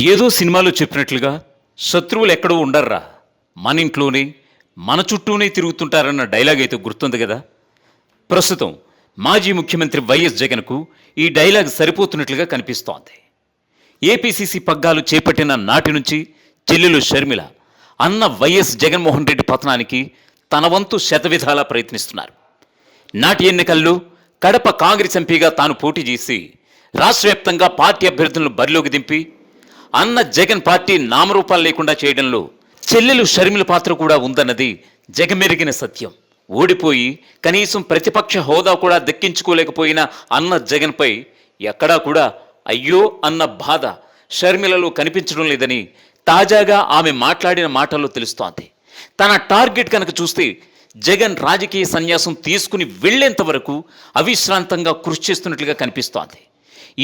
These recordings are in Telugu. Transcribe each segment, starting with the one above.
ఏదో సినిమాలో చెప్పినట్లుగా శత్రువులు ఎక్కడో ఉండర్రా. మన ఇంట్లోనే మన చుట్టూనే తిరుగుతుంటారన్న డైలాగ్ అయితే గుర్తుంది కదా. ప్రస్తుతం మాజీ ముఖ్యమంత్రి వైఎస్ జగన్కు ఈ డైలాగ్ సరిపోతున్నట్లుగా కనిపిస్తోంది. ఏపీసీసీ పగ్గాలు చేపట్టిన నాటి నుంచి చెల్లెలు షర్మిల అన్న వైఎస్ జగన్మోహన్ రెడ్డి పతనానికి తన వంతు శతవిధాలా ప్రయత్నిస్తున్నారు. నాటి ఎన్నికల్లో కడప కాంగ్రెస్ ఎంపీగా తాను పోటీ చేసి రాష్ట్ర వ్యాప్తంగా పార్టీ అభ్యర్థులను బరిలోకి దింపి అన్న జగన్ పార్టీ నామరూపాలు లేకుండా చేయడంలో చెల్లెలు షర్మిల పాత్ర కూడా ఉందన్నది జగమెరిగిన సత్యం. ఓడిపోయి కనీసం ప్రతిపక్ష హోదా కూడా దక్కించుకోలేకపోయిన అన్న జగన్పై ఎక్కడా కూడా అయ్యో అన్న బాధ షర్మిలలో కనిపించడం లేదని తాజాగా ఆమె మాట్లాడిన మాటల్లో తెలుస్తోంది. తన టార్గెట్ కనుక చూస్తే జగన్ రాజకీయ సన్యాసం తీసుకుని వెళ్ళేంత వరకు అవిశ్రాంతంగా కృషి చేస్తున్నట్లుగా కనిపిస్తోంది.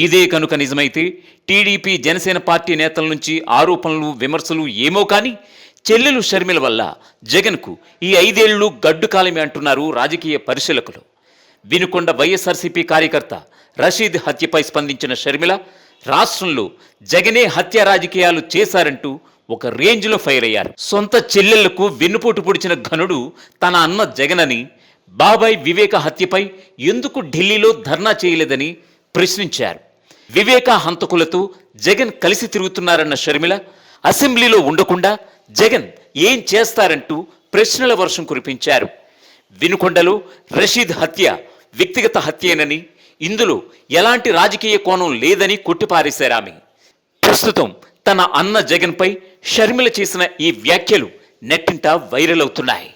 ఇదే కనుక నిజమైతే టీడీపీ జనసేన పార్టీ నేతల నుంచి ఆరోపణలు విమర్శలు ఏమో కానీ చెల్లెలు షర్మిల వల్ల జగన్కు ఈ ఐదేళ్ళు గడ్డు కాలమే అంటున్నారు రాజకీయ పరిశీలకులు. వినుకొండ వైఎస్ఆర్సీపీ కార్యకర్త రషీద్ హత్యపై స్పందించిన షర్మిల రాష్ట్రంలో జగనే హత్య రాజకీయాలు చేశారంటూ ఒక రేంజ్లో ఫైర్ అయ్యారు. సొంత చెల్లెళ్ళకు వెన్నుపోటు పొడిచిన ఘనుడు తన అన్న జగనని బాబాయ్ వివేక హత్యపై ఎందుకు ఢిల్లీలో ధర్నా చేయలేదని ప్రశ్నించారు. వివేక హంతకులతో జగన్ కలిసి తిరుగుతున్నారన్న షర్మిల అసెంబ్లీలో ఉండకుండా జగన్ ఏం చేస్తారంటూ ప్రశ్నల వర్షం కురిపించారు. వినుకొండలో రషీద్ హత్య వ్యక్తిగత హత్యేనని ఇందులో ఎలాంటి రాజకీయ కోణం లేదని కొట్టిపారేశారామె ప్రస్తుతం తన అన్న జగన్పై షర్మిల చేసిన ఈ వ్యాఖ్యలు నెట్టింట వైరల్ అవుతున్నాయి.